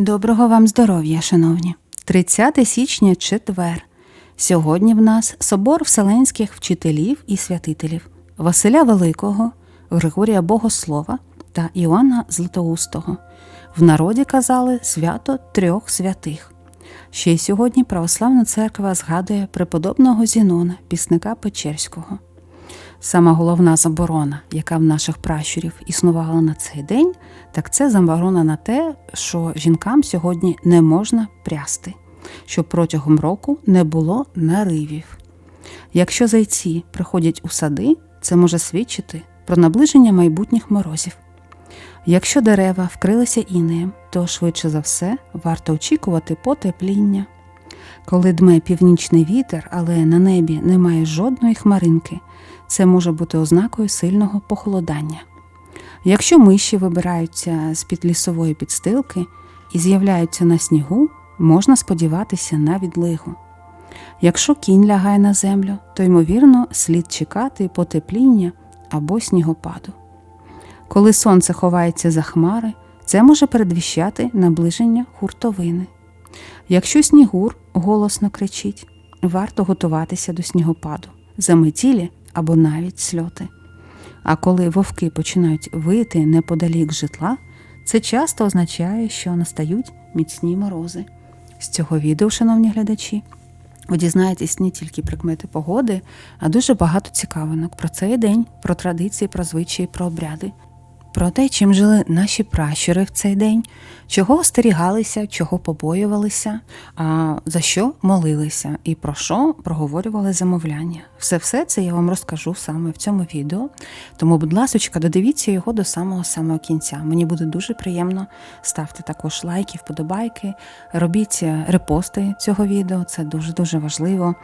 Доброго вам здоров'я, шановні. 30 січня четвер. Сьогодні в нас собор вселенських вчителів і святителів Василя Великого, Григорія Богослова та Іоанна Златоустого. В народі казали свято трьох святих. Ще й сьогодні православна церква згадує преподобного Зінона, пісника Печерського. Сама головна заборона, яка в наших пращурів існувала на цей день, так це заборона на те, що жінкам сьогодні не можна прясти, щоб протягом року не було наривів. Якщо зайці приходять у сади, це може свідчити про наближення майбутніх морозів. Якщо дерева вкрилися інеєм, то швидше за все варто очікувати потепління. Коли дме північний вітер, але на небі немає жодної хмаринки, це може бути ознакою сильного похолодання. Якщо миші вибираються з під лісової підстилки і з'являються на снігу, можна сподіватися на відлигу. Якщо кінь лягає на землю, то ймовірно слід чекати потепління або снігопаду. Коли сонце ховається за хмари, це може передвіщати наближення хуртовини. Якщо снігур голосно кричить, варто готуватися до снігопаду, заметілі або навіть сльоти. А коли вовки починають вити неподалік житла, це часто означає, що настають міцні морози. З цього відео, шановні глядачі, ви дізнаєтесь не тільки прикмети погоди, а дуже багато цікавинок про цей день, про традиції, про звичаї, про обряди, про те, чим жили наші пращури в цей день, чого остерігалися, чого побоювалися, а за що молилися і про що проговорювали замовляння. Все все це я вам розкажу саме в цьому відео. Тому, будь ласка, додивіться його до самого самого кінця. Мені буде дуже приємно. Ставте також лайки, вподобайки, робіть репости цього відео, це дуже дуже важливо.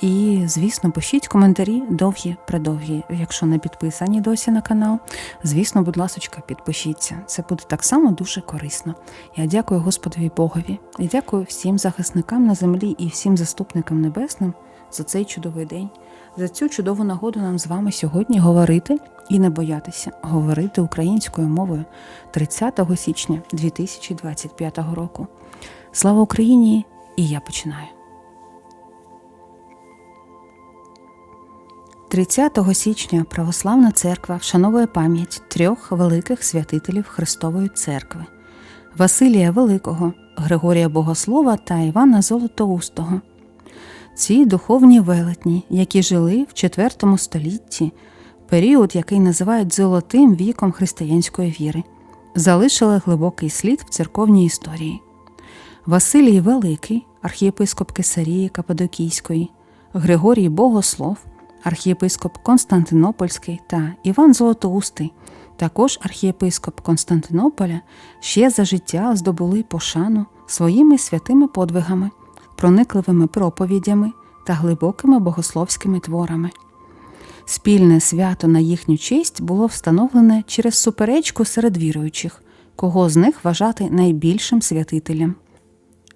І, звісно, пишіть коментарі довгі, предовгі. Якщо не підписані досі на канал, звісно, будь ласка, підпишіться. Це буде так само дуже корисно. Я дякую Господові Богові і дякую всім захисникам на землі і всім заступникам небесним за цей чудовий день, за цю чудову нагоду нам з вами сьогодні говорити і не боятися, говорити українською мовою 30 січня 2025 року. Слава Україні! І я починаю. 30 січня Православна церква вшановує пам'ять трьох великих святителів Христової церкви Василія Великого, Григорія Богослова та Івана Золотоустого. Ці духовні велетні, які жили в IV столітті, період, який називають золотим віком християнської віри, залишили глибокий слід в церковній історії. Василій Великий, архієпископ Кесарії Кападокійської, Григорій Богослов архієпископ Константинопольський та Іван Золотоустий, також архієпископ Константинополя, ще за життя здобули пошану своїми святими подвигами, проникливими проповідями та глибокими богословськими творами. Спільне свято на їхню честь було встановлене через суперечку серед віруючих, кого з них вважати найбільшим святителем.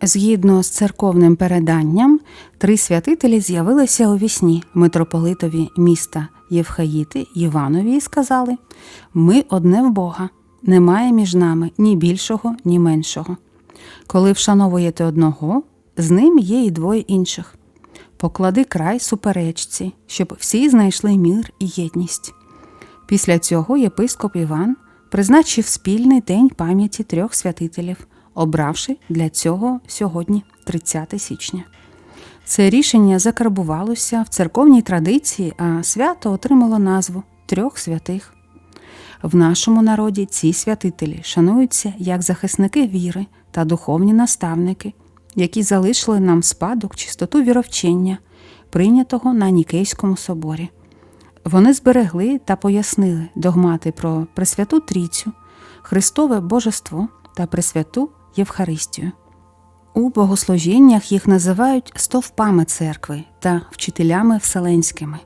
Згідно з церковним переданням, три святителі з'явилися у вісні митрополитові міста Євхаїти Іванові і сказали: Ми одне в Бога, немає між нами ні більшого, ні меншого. Коли вшановуєте одного, з ним є і двоє інших. Поклади край суперечці, щоб всі знайшли мір і єдність. Після цього єпископ Іван призначив спільний день пам'яті трьох святителів обравши для цього сьогодні, 30 січня. Це рішення закарбувалося в церковній традиції, а свято отримало назву Трьох святих. В нашому народі ці святителі шануються як захисники віри та духовні наставники, які залишили нам спадок чистоту віровчення, прийнятого на Нікейському соборі. Вони зберегли та пояснили догмати про Пресвяту Трійцю, Христове Божество та Пресвяту Євхаристію. У богослужіннях їх називають стовпами церкви та вчителями вселенськими.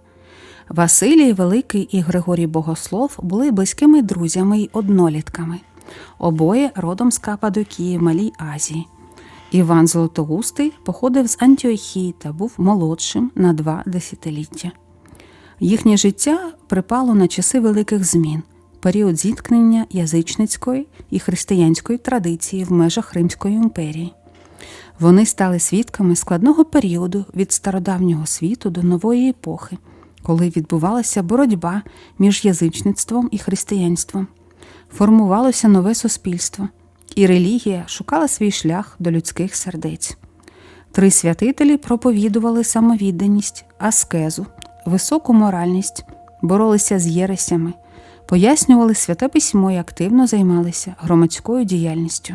Василій Великий і Григорій Богослов були близькими друзями й однолітками, обоє родом з Кападокії в Малій Азії. Іван Золотоустий походив з Антіохії та був молодшим на два десятиліття. Їхнє життя припало на часи великих змін, період зіткнення язичницької і християнської традиції в межах Римської імперії. Вони стали свідками складного періоду від стародавнього світу до нової епохи, коли відбувалася боротьба між язичництвом і християнством. Формувалося нове суспільство, і релігія шукала свій шлях до людських сердець. Три святителі проповідували самовідданість, аскезу, високу моральність, боролися з єресями, пояснювали святе письмо і активно займалися громадською діяльністю.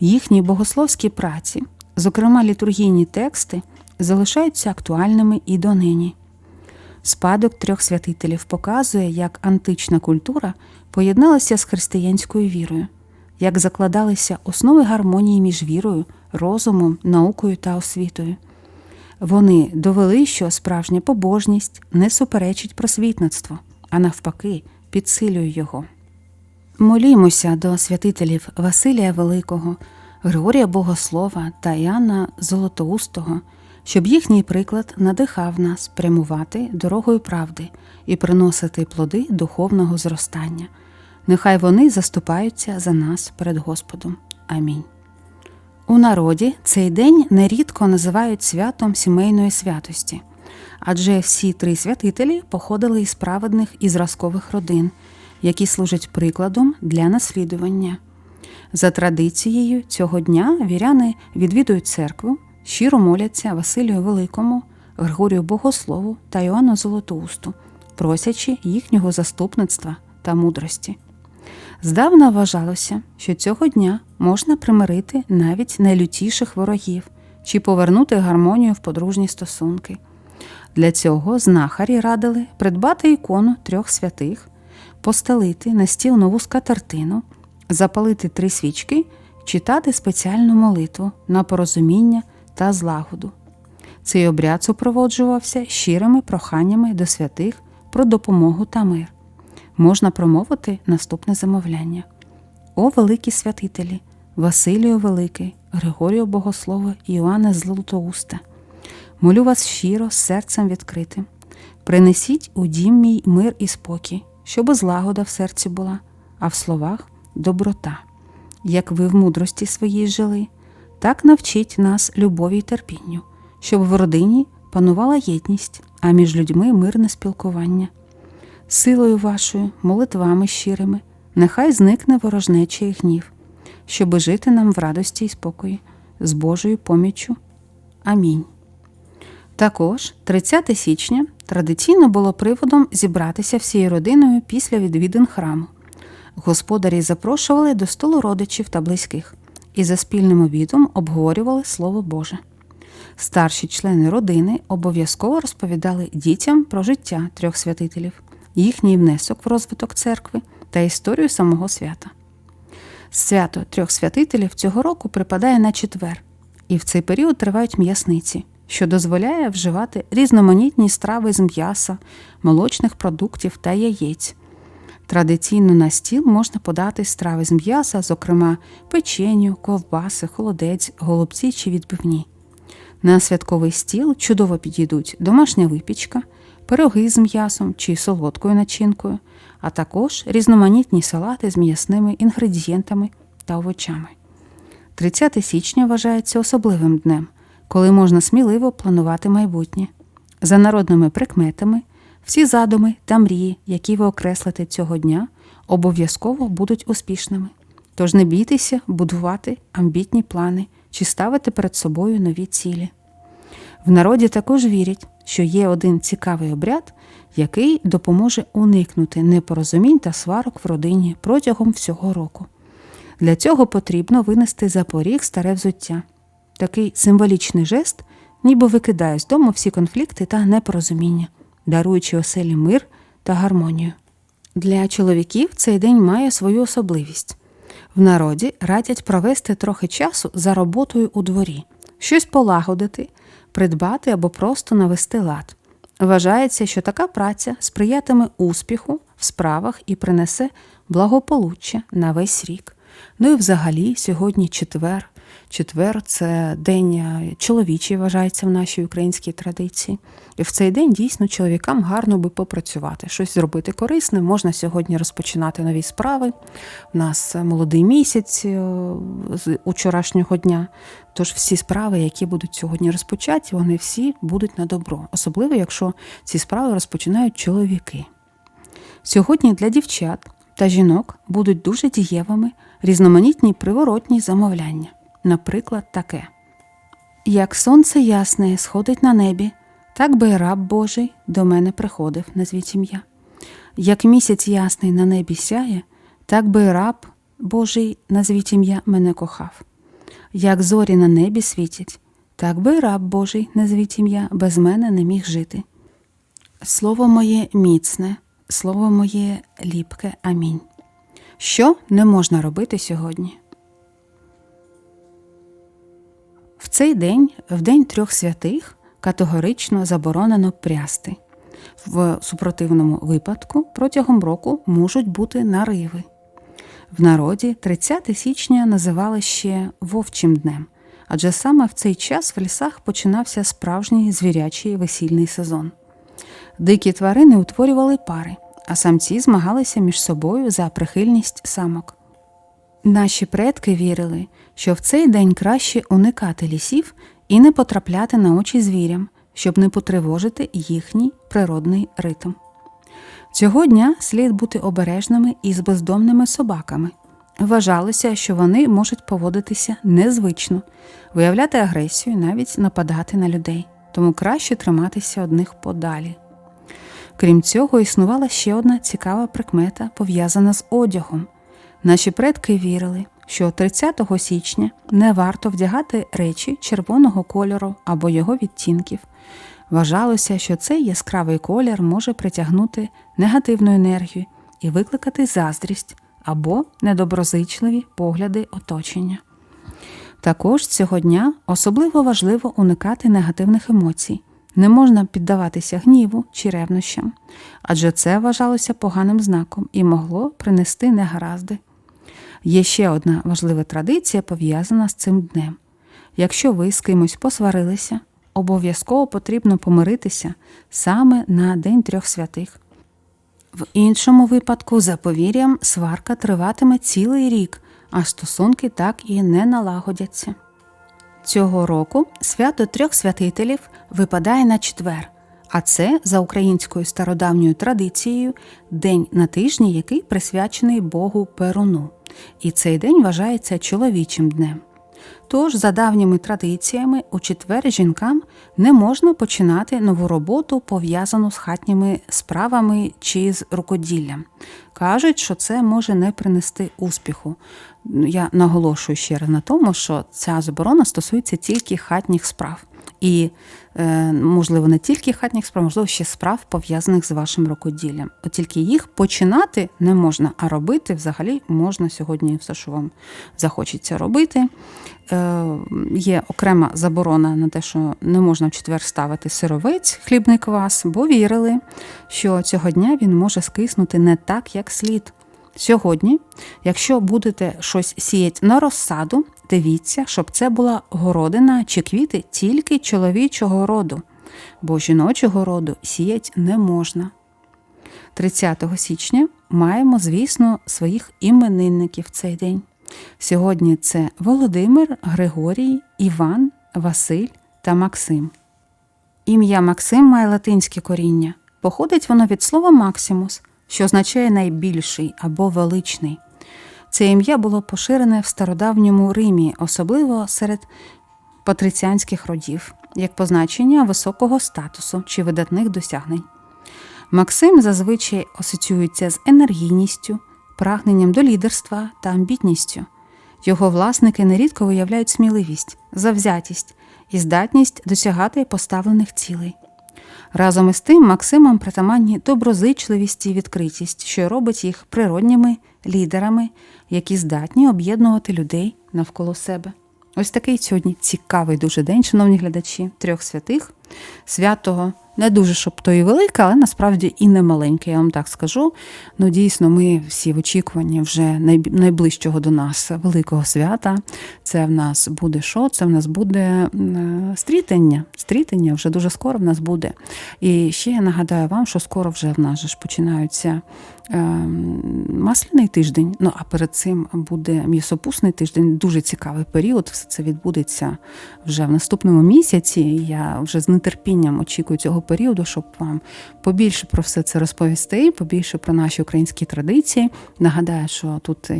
Їхні богословські праці, зокрема літургійні тексти, залишаються актуальними і донині. Спадок трьох святителів показує, як антична культура поєдналася з християнською вірою, як закладалися основи гармонії між вірою, розумом, наукою та освітою. Вони довели, що справжня побожність не суперечить просвітництву, а навпаки, підсилює його. Молімося до святителів Василія Великого, Григорія Богослова та Іоанна Золотоустого, щоб їхній приклад надихав нас прямувати дорогою правди і приносити плоди духовного зростання. Нехай вони заступаються за нас перед Господом. Амінь. У народі цей день нерідко називають святом сімейної святості, адже всі три святителі походили із праведних і зразкових родин, які служать прикладом для наслідування. За традицією цього дня віряни відвідують церкву, щиро моляться Василію Великому, Григорію Богослову та Іоанну Золотоусту, просячи їхнього заступництва та мудрості. Здавна вважалося, що цього дня можна примирити навіть найлютіших ворогів чи повернути гармонію в подружні стосунки. Для цього знахарі радили придбати ікону трьох святих, постелити на стіл нову скатертину, запалити три свічки, читати спеціальну молитву на порозуміння та злагоду. Цей обряд супроводжувався щирими проханнями до святих про допомогу та мир можна промовити наступне замовляння. О великі святителі, Василію Великий, Григорію Богослово і Іоанна Златоуста, молю вас щиро, серцем відкритим. Принесіть у дім мій мир і спокій, щоб злагода в серці була, а в словах доброта. Як ви в мудрості своїй жили, так навчіть нас любові й терпінню, щоб в родині панувала єдність, а між людьми мирне спілкування силою вашою, молитвами щирими, нехай зникне ворожнечий гнів, щоби жити нам в радості і спокої, з Божою поміччю. Амінь. Також 30 січня традиційно було приводом зібратися всією родиною після відвідин храму. Господарі запрошували до столу родичів та близьких і за спільним обідом обговорювали Слово Боже. Старші члени родини обов'язково розповідали дітям про життя трьох святителів їхній внесок в розвиток церкви та історію самого свята. Свято трьох святителів цього року припадає на четвер, і в цей період тривають м'ясниці, що дозволяє вживати різноманітні страви з м'яса, молочних продуктів та яєць. Традиційно на стіл можна подати страви з м'яса, зокрема печеню, ковбаси, холодець, голубці чи відбивні. На святковий стіл чудово підійдуть домашня випічка, пироги з м'ясом чи солодкою начинкою, а також різноманітні салати з м'ясними інгредієнтами та овочами. 30 січня вважається особливим днем, коли можна сміливо планувати майбутнє. За народними прикметами, всі задуми та мрії, які ви окреслите цього дня, обов'язково будуть успішними. Тож не бійтеся будувати амбітні плани чи ставити перед собою нові цілі. В народі також вірять, що є один цікавий обряд, який допоможе уникнути непорозумінь та сварок в родині протягом всього року. Для цього потрібно винести за поріг старе взуття. Такий символічний жест, ніби викидає з дому всі конфлікти та непорозуміння, даруючи оселі мир та гармонію. Для чоловіків цей день має свою особливість. В народі радять провести трохи часу за роботою у дворі, щось полагодити, придбати або просто навести лад. Вважається, що така праця сприятиме успіху в справах і принесе благополуччя на весь рік. Ну і взагалі, сьогодні четвер, Четвер це день е, чоловічий, вважається в нашій українській традиції. І в цей день дійсно чоловікам гарно би попрацювати, щось зробити корисне. Можна сьогодні розпочинати нові справи. У нас молодий місяць е, з учорашнього дня. Тож всі справи, які будуть сьогодні розпочаті, вони всі будуть на добро, особливо якщо ці справи розпочинають чоловіки. Сьогодні для дівчат та жінок будуть дуже дієвими різноманітні приворотні замовляння. Наприклад, таке: Як сонце ясне сходить на небі, так би раб Божий до мене приходив, назвіть ім'я. Як місяць ясний на небі сяє, так би раб Божий, назвіть ім'я, мене кохав. Як зорі на небі світять, так би раб Божий, назвіть ім'я, без мене не міг жити. Слово моє міцне, слово моє ліпке. Амінь. Що не можна робити сьогодні? Цей день, в день трьох святих, категорично заборонено прясти. В супротивному випадку протягом року можуть бути нариви. В народі 30 січня називали ще вовчим днем, адже саме в цей час в лісах починався справжній звірячий весільний сезон. Дикі тварини утворювали пари, а самці змагалися між собою за прихильність самок. Наші предки вірили, що в цей день краще уникати лісів і не потрапляти на очі звірям, щоб не потривожити їхній природний ритм. Цього дня слід бути обережними із бездомними собаками. Вважалося, що вони можуть поводитися незвично, виявляти агресію, навіть нападати на людей, тому краще триматися одних подалі. Крім цього, існувала ще одна цікава прикмета, пов'язана з одягом. Наші предки вірили, що 30 січня не варто вдягати речі червоного кольору або його відтінків. Вважалося, що цей яскравий колір може притягнути негативну енергію і викликати заздрість або недоброзичливі погляди оточення. Також цього дня особливо важливо уникати негативних емоцій. Не можна піддаватися гніву чи ревнощам, адже це вважалося поганим знаком і могло принести негаразди. Є ще одна важлива традиція, пов'язана з цим днем. Якщо ви з кимось посварилися, обов'язково потрібно помиритися саме на День трьох святих. В іншому випадку, за повір'ям, сварка триватиме цілий рік, а стосунки так і не налагодяться. Цього року свято трьох святителів випадає на четвер, а це за українською стародавньою традицією день на тижні, який присвячений Богу Перуну. І цей день вважається чоловічим днем. Тож, за давніми традиціями, у четвер жінкам не можна починати нову роботу, пов'язану з хатніми справами чи з рукоділлям. Кажуть, що це може не принести успіху. Я наголошую ще раз на тому, що ця заборона стосується тільки хатніх справ. І, е, можливо, не тільки хатніх справ, можливо, ще справ пов'язаних з вашим рукоділлям. От тільки їх починати не можна, а робити взагалі можна сьогодні все, що вам захочеться робити. Е, Є окрема заборона на те, що не можна в четвер ставити сировець, хлібний квас, бо вірили, що цього дня він може скиснути не так, як слід. Сьогодні, якщо будете щось сіяти на розсаду, дивіться, щоб це була городина чи квіти тільки чоловічого роду, бо жіночого роду сіять не можна. 30 січня маємо, звісно, своїх іменинників цей день. Сьогодні це Володимир, Григорій, Іван, Василь та Максим. Ім'я Максим має латинське коріння. Походить воно від слова Максимус, що означає найбільший або величний. Це ім'я було поширене в стародавньому Римі, особливо серед патриціанських родів, як позначення високого статусу чи видатних досягнень. Максим зазвичай асоціюється з енергійністю, прагненням до лідерства та амбітністю. Його власники нерідко виявляють сміливість, завзятість і здатність досягати поставлених цілей. Разом із тим Максимам притаманні доброзичливість і відкритість, що робить їх природніми лідерами, які здатні об'єднувати людей навколо себе. Ось такий сьогодні цікавий дуже день, шановні глядачі, трьох святих. Свято не дуже, щоб то і велике, але насправді і не маленьке, я вам так скажу. Ну, дійсно, ми всі в очікуванні вже найближчого до нас великого свята. Це в нас буде що? Це в нас буде стрітення. Стрітення вже дуже скоро в нас буде. І ще я нагадаю вам, що скоро вже в нас ж починаються ем, масляний тиждень. Ну а перед цим буде м'ясопусний тиждень. Дуже цікавий період. Все це відбудеться вже в наступному місяці. Я вже з нетерпінням очікую цього періоду, щоб вам побільше про все це розповісти, побільше про наші українські традиції. Нагадаю, що тут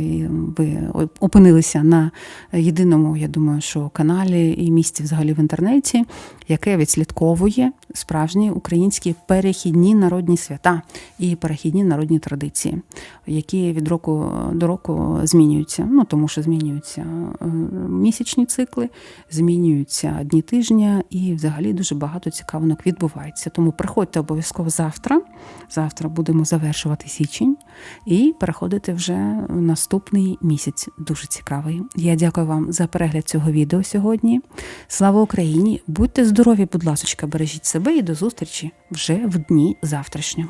ви опинилися на єдиному, я думаю, що каналі і місці взагалі в інтернеті, яке відслідковує справжні українські перехідні народні свята і перехідні народні традиції, які від року до року змінюються. Ну тому що змінюються е, місячні цикли, змінюються дні тижня, і взагалі дуже багато цікавинок відбувається. Тому приходьте обов'язково завтра. Завтра будемо завершувати січень і переходити вже в наступний місяць. Дуже цікавий. Я дякую вам за перегляд цього відео сьогодні. Слава Україні! Будьте здорові, будь ласка, бережіть себе і до зустрічі вже в дні завтрашньому.